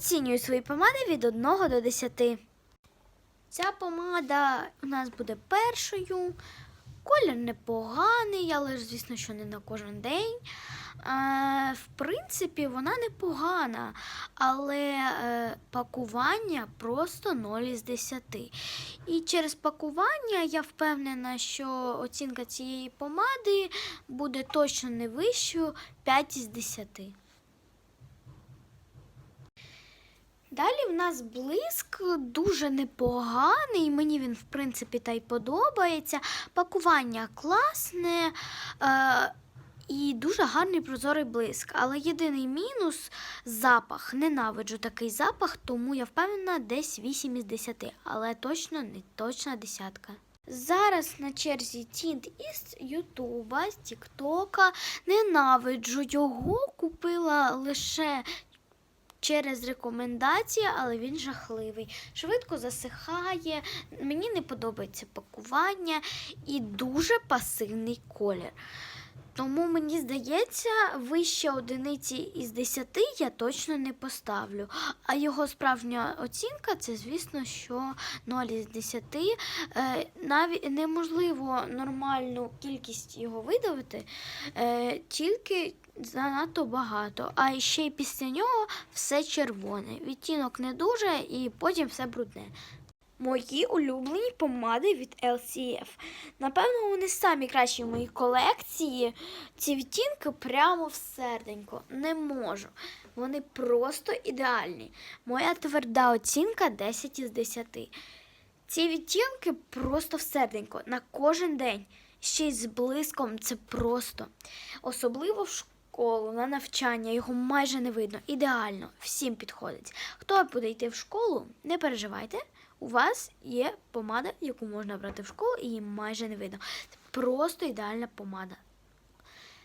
Оцінюю свої помади від 1 до 10. Ця помада у нас буде першою. Колір непоганий, але ж, звісно, що не на кожен день. Е, в принципі, вона непогана, але е, пакування просто 0 із 10. І через пакування я впевнена, що оцінка цієї помади буде точно не вищою 5 із 10. Далі в нас блиск дуже непоганий. Мені він, в принципі, та й подобається. Пакування класне е, і дуже гарний прозорий блиск. Але єдиний мінус запах. Ненавиджу такий запах, тому я впевнена десь 8 із 10, але точно не точна десятка. Зараз на черзі тінт із Ютуба, з Тіктока. Ненавиджу його. Купила лише через рекомендації, але він жахливий. Швидко засихає, мені не подобається пакування і дуже пасивний колір. Тому мені здається, вище одиниці із 10 я точно не поставлю. А його справжня оцінка це, звісно, що 0 із 10. Е, навіть неможливо нормальну кількість його видавити, е, тільки занадто багато. А ще й після нього все червоне. Відтінок не дуже і потім все брудне. Мої улюблені помади від LCF. Напевно, вони самі кращі в моїй колекції. Ці відтінки прямо в серденько. Не можу. Вони просто ідеальні. Моя тверда оцінка 10 із 10. Ці відтінки просто в серденько на кожен день. Ще й з блиском це просто. Особливо в школу, на навчання, його майже не видно. Ідеально, всім підходить. Хто буде йти в школу, не переживайте. У вас є помада, яку можна брати в школу, і її майже не видно. Це просто ідеальна помада.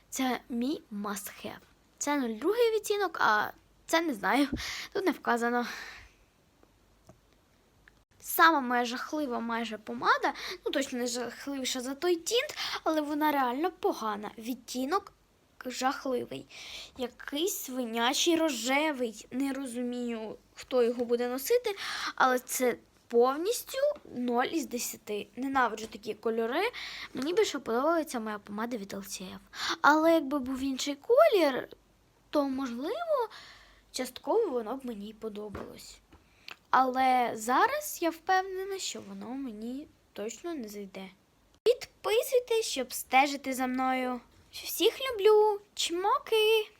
Це мій must have. Це 02 відтінок, а це не знаю. Тут не вказано. Сама моя жахлива майже помада, ну точно не жахливіша за той тінт, але вона реально погана. Відтінок жахливий. Якийсь свинячий рожевий. Не розумію, хто його буде носити, але це повністю 0 із 10. Ненавиджу такі кольори. Мені більше подобається моя помада від LCF. Але якби був інший колір, то можливо частково воно б мені подобалось. Але зараз я впевнена, що воно мені точно не зайде. Підписуйтесь, щоб стежити за мною. Всіх люблю, чмоки!